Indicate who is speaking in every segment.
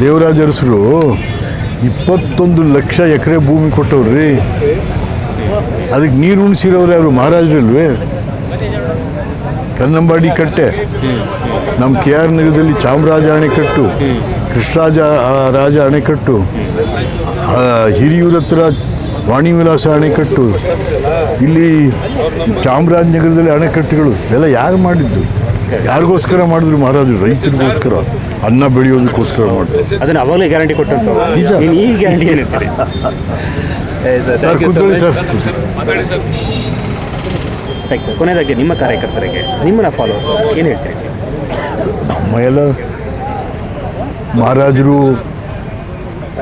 Speaker 1: ದೇವರಾಜ ಅರಸರು ಇಪ್ಪತ್ತೊಂದು ಲಕ್ಷ ಎಕರೆ ಭೂಮಿ ಕೊಟ್ಟವ್ರಿ. ಅದಕ್ಕೆ ನೀರು ಉಣಿಸಿರೋರು ಅವರು ಮಹಾರಾಜರಲ್ವೇ? ಕನ್ನಂಬಾಡಿ ಕಟ್ಟೆ. ನಮ್ಮ ಕೆ ಆರ್ ನಗರದಲ್ಲಿ ಚಾಮರಾಜ ಅಣೆಕಟ್ಟು, ಕೃಷ್ಣರಾಜ ರಾಜ ಅಣೆಕಟ್ಟು ಹಿರಿಯೂರ ಹತ್ರ ವಾಣಿ ವಿಲಾಸ ಅಣೆಕಟ್ಟು, ಇಲ್ಲಿ ಚಾಮರಾಜನಗರದಲ್ಲಿ ಅಣೆಕಟ್ಟುಗಳು, ಎಲ್ಲ ಯಾರು ಮಾಡಿದ್ದು? ಯಾರಿಗೋಸ್ಕರ ಮಾಡಿದ್ರು ಮಹಾರಾಜರು? ರೈತರಿಗೋಸ್ಕರ. ಅನ್ನ ಬೆಳೆಯೋದಕ್ಕೋಸ್ಕರ ಮಾಡಿದ್ರು
Speaker 2: ಅದನ್ನ ಅವಾಗಲೇ ಗ್ಯಾರಂಟಿ ಕೊಟ್ಟಂತ. ನೀನು ಈ ಗ್ಯಾರಂಟಿ ಏನಂತೀರಿ?
Speaker 1: ಸರ್ ಕೂತ್ಕೊಳ್ಳಿ ಸರ್.
Speaker 2: Thank sir. ಕೊನೆಯದಾಗಿ ನಿಮ್ಮ ಕಾರ್ಯಕರ್ತರಿಗೆ ನಿಮ್ಮನ್ನ ಫಾಲೋವರ್ಸ್ ಏನು ಹೇಳ್ತೀರಿ ಸರ್?
Speaker 1: ನಮ್ಮ ಎಲ್ಲ ಮಹಾರಾಜರು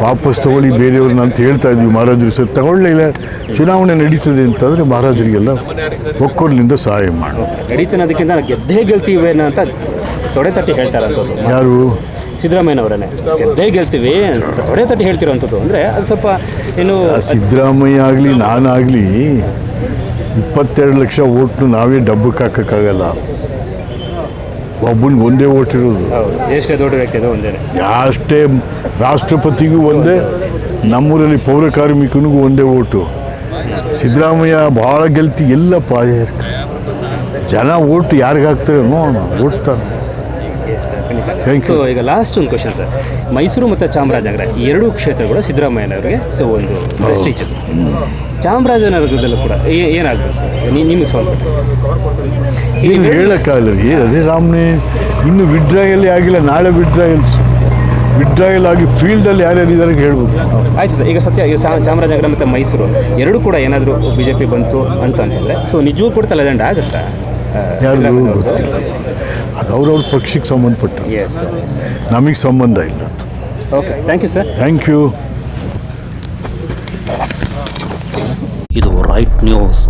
Speaker 1: ವಾಪಸ್ ತಗೊಳ್ಳಿ ಬೇರೆಯವ್ರನ್ನ ಅಂತ ಹೇಳ್ತಾ ಇದ್ವಿ ಮಹಾರಾಜರು ಸರ್. ತಗೊಳ್ಳಿಲ್ಲ ಚುನಾವಣೆ ನಡೀತದೆ ಅಂತಂದರೆ ಮಹಾರಾಜರಿಗೆಲ್ಲ ಒಕ್ಕೊರ್ಲಿಂದ ಸಹಾಯ ಮಾಡು
Speaker 2: ನಡೀತಾನೆ ಅದಕ್ಕಿಂತ ಗೆದ್ದೇ ಗೆಲ್ತೀವಿ ಅಂತ ತೊಡೆ ತಟ್ಟಿ ಹೇಳ್ತಾರಂಥದ್ದು
Speaker 1: ಯಾರು?
Speaker 2: ಸಿದ್ದರಾಮಯ್ಯನವರೇ ಗೆದ್ದೇ ಗೆಲ್ತೀವಿ ಅಂತ ತೊಡೆ ತಟ್ಟಿ ಹೇಳ್ತಿರೋಂಥದ್ದು. ಅಂದರೆ ಅದು ಸ್ವಲ್ಪ ಏನು
Speaker 1: ಸಿದ್ದರಾಮಯ್ಯ ಆಗಲಿ ನಾನಾಗಲಿ ಇಪ್ಪತ್ತೆರಡು ಲಕ್ಷ ಓಟ್ನು ನಾವೇ ಡಬ್ಬಕ್ಕೆ ಹಾಕೋಕ್ಕಾಗಲ್ಲ. ಒಬ್ಬನಿಗೆ ಒಂದೇ ಓಟ್ ಇರೋದು.
Speaker 2: ಎಷ್ಟೇ ದೊಡ್ಡ ವ್ಯಕ್ತಿ ಅದು ಒಂದೇ
Speaker 1: ಅಷ್ಟೇ ರಾಷ್ಟ್ರಪತಿಗೂ ಒಂದೇ ನಮ್ಮೂರಲ್ಲಿ ಪೌರ ಕಾರ್ಮಿಕನಿಗೂ ಒಂದೇ ಓಟು. ಸಿದ್ದರಾಮಯ್ಯ ಭಾಳ ಗೆಲ್ತಿ ಎಲ್ಲ ಪಾಯ ಜನ ಓಟು ಯಾರಿಗಾಗ್ತಾರೆ ನೋಡೋಣ ಓಟ್ತಾರೆ Thank
Speaker 2: ಸೊ ಈಗ ಲಾಸ್ಟ್ ಒಂದು ಕ್ವಶನ್ ಸರ್ ಮೈಸೂರು ಮತ್ತು ಚಾಮರಾಜನಗರ ಈ ಎರಡೂ ಕ್ಷೇತ್ರಗಳು ಸಿದ್ದರಾಮಯ್ಯನವರಿಗೆ ಸೊ ಒಂದು ಪ್ರೆಸ್ಟೀಜ್ ಚಾಮರಾಜನಗರದಲ್ಲೂ ಕೂಡ ಏ- ಏನಾಗ್ಬೋದು ಸರ್ ನೀನು ನಿಮಗೆ ಸ್ವಲ್ಪ
Speaker 1: ಏನು ಹೇಳೋಕ್ಕಾಗಲ್ಲ ರೀ ಅದೇ ರಾಮನೇ ಇನ್ನು ವಿಡ್ರಾಯಲ್ಲಿ ಆಗಿಲ್ಲ ನಾಳೆ ವಿಡ್ರಾಯಲ್ ವಿಡ್ರಾಯಲ್ ಆಗಿ ಫೀಲ್ಡಲ್ಲಿ ಯಾರ್ಯಾರು ಇದ್ದಾರೆ ಹೇಳ್ಬೋದು.
Speaker 2: ಆಯ್ತು ಸರ್ ಈಗ ಸತ್ಯ ಈಗ ಸಾ- ಚಾಮರಾಜನಗರ ಮತ್ತು ಮೈಸೂರು ಎರಡೂ ಕೂಡ ಏನಾದರೂ ಬಿ ಜೆ ಪಿ ಬಂತು ಅಂತಂತಂದರೆ ಸೊ ನಿಜವೂ ಕೂಡ ತಲೆದಂಡ ಆಗುತ್ತಾ?
Speaker 1: ಯಾರು ಗೊತ್ತಿಲ್ಲ ಅದು ಅವ್ರವ್ರ ಪಕ್ಷಕ್ಕೆ ಸಂಬಂಧಪಟ್ಟ. ನಮಗೆ ಸಂಬಂಧ ಇಲ್ಲ
Speaker 2: okay thank you sir
Speaker 1: thank you
Speaker 3: ಇದು ರೈಟ್ ನ್ಯೂಸ್.